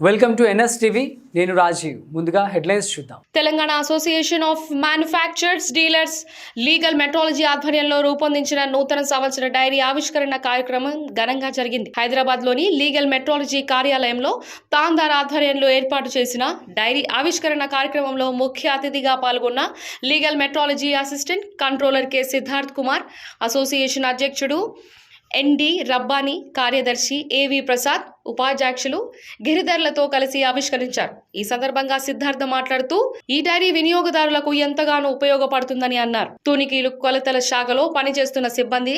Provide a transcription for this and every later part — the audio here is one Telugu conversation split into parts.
వెల్కమ్ టు ఎన్ఎస్ టీవీ నేను రాజీవ్. ముందుగా హెడ్లైన్స్ చూద్దాం. Telangana association of manufactures dealers legal metrology ఆధ్వర్యంలో రూపొందించిన నూతన సంవత్సర డైరీ ఆవిష్కరణ కార్యక్రమం ఘనంగా జరిగింది. హైదరాబాద్లోని లీగల్ మెట్రాలజీ కార్యాలయంలో తాందార్ ఆధ్వర్యంలో ఏర్పాటు చేసిన డైరీ ఆవిష్కరణ కార్యక్రమంలో ముఖ్య అతిథిగా పాల్గొన్న legal metrology assistant controller K Siddharth Kumar association అధ్యక్షుడు ఎన్డి రబ్బానీ కార్యదర్శి ఏవి ప్రసాద్ ఉపాధ్యక్షులు గిరిధర్లతో కలిసి ఆవిష్కరించారు. ఈ సందర్భంగా సిద్ధార్థ మాట్లాడుతూ ఈ డైరీ వినియోగదారులకు ఎంతగానో ఉపయోగపడుతుందని అన్నారు. తూనికీలు కొలతల శాఖలో పనిచేస్తున్న సిబ్బంది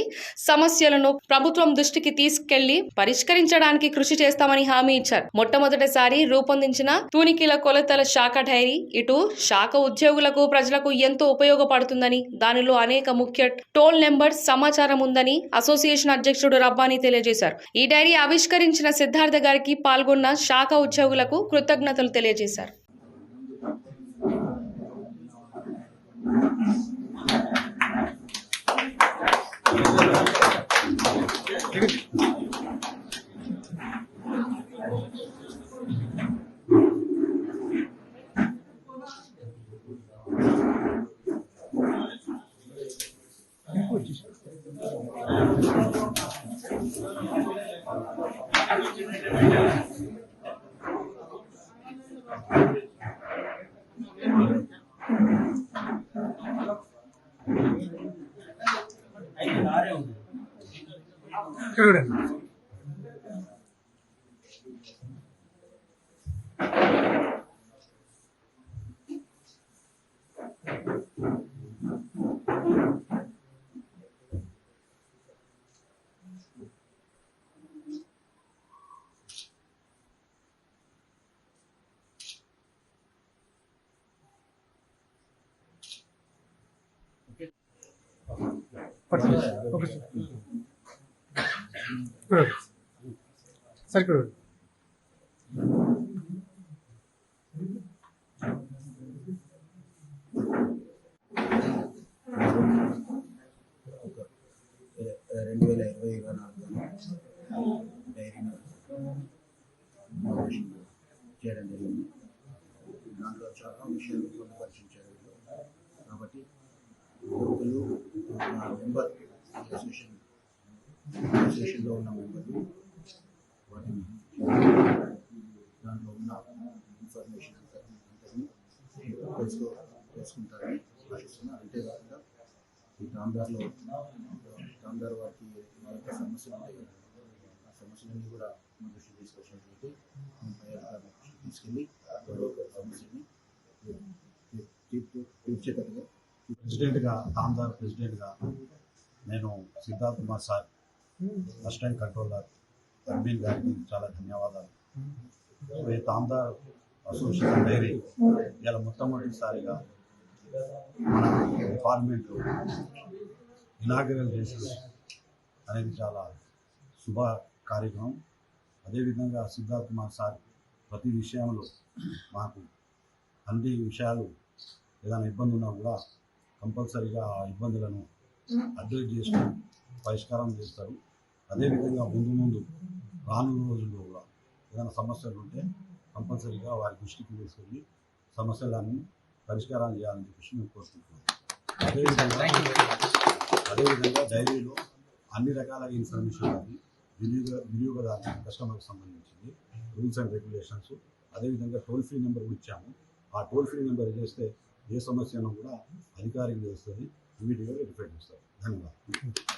సమస్యలను ప్రభుత్వం దృష్టికి తీసుకెళ్ళి పరిష్కరించడానికి కృషి చేస్తామని హామీ ఇచ్చారు. మొట్టమొదటిసారి రూపొందించిన తూనికీల కొలతల శాఖ డైరీ ఇటు శాఖ ఉద్యోగులకు ప్రజలకు ఎంతో ఉపయోగపడుతుందని దానిలో అనేక ముఖ్య టోల్ నెంబర్ సమాచారం ఉందని అసోసియేషన్ అధ్యక్షుడు రబ్బానీ తెలియజేశారు. ఈ డైరీ ఆవిష్కరించిన సిద్ధార్థ గారికి పాల్గొన్న శాఖ ఉద్యోగులకు కృతజ్ఞతలు తెలియజేశారు. సరే ఇక్కడ రెండు వేల ఇరవై ఇరవై నాలుగు డైరీని చేయడం జరిగింది. దాంట్లో చాలా విషయాలు పొందుపరిచించారు. కాబట్టి యువకులు మెంబర్ అసోసియేషన్ అసోసియేషన్లో ఉన్న మెంబర్లు వాటిని దాంట్లో ఉన్న ఇన్ఫర్మేషన్ తెలుసుకో తెలుసుకుంటారని ఆశిస్తున్నాను అంతేకాకుండా ఈ టాందార్లో టాందార్ వారికి మరొక సమస్యలు ఉంటాయి ఆ సమస్యలన్నీ కూడా మా దృష్టి తీసుకొచ్చినట్లయితే తీసుకెళ్ళి సమస్యని తీర్చేటట్టుగా ప్రెసిడెంట్గా తాందార్ ప్రెసిడెంట్గా నేను Siddharth Kumar sir first time controller అర్బీన్ గారికి చాలా ధన్యవాదాలు. ఈ తాందార్ అసోసియేషన్ డైరీ ఇలా మొట్టమొదటిసారిగా మన డిపార్ట్మెంట్ ఇనాగరల్ చేసిన అనేది చాలా శుభ కార్యక్రమం. అదేవిధంగా సిద్ధార్థ్ కుమార్ సార్ ప్రతి విషయంలో మాకు అన్ని విషయాలు ఏదైనా ఇబ్బంది ఉన్నా కూడా కంపల్సరీగా ఆ ఇబ్బందులను అడ్రస్ చేసుకుని పరిష్కారం చేస్తారు. అదేవిధంగా ముందు ముందు రానున్న రోజుల్లో కూడా ఏదైనా సమస్యలు ఉంటే కంపల్సరీగా వారి దృష్టికి తీసుకెళ్ళి సమస్యలన్నీ పరిష్కారం చేయాలని చెప్పేసి మేము కోరుకుంటున్నాం. అదేవిధంగా అదేవిధంగా డైరీలో అన్ని రకాల ఇన్ఫర్మేషన్ ఉంది వినియోగ వినియోగదారు కస్టమర్కి సంబంధించింది రూల్స్ అండ్ రెగ్యులేషన్స్. అదేవిధంగా టోల్ ఫ్రీ నెంబర్ ఇచ్చాము. ఆ టోల్ ఫ్రీ నెంబర్ చేస్తే ఏ సమస్యను కూడా అధికారికి తెలుస్తుంది ఇమీడియట్గా రిఫైడ్ చేస్తారు ధన్యవాదాలు.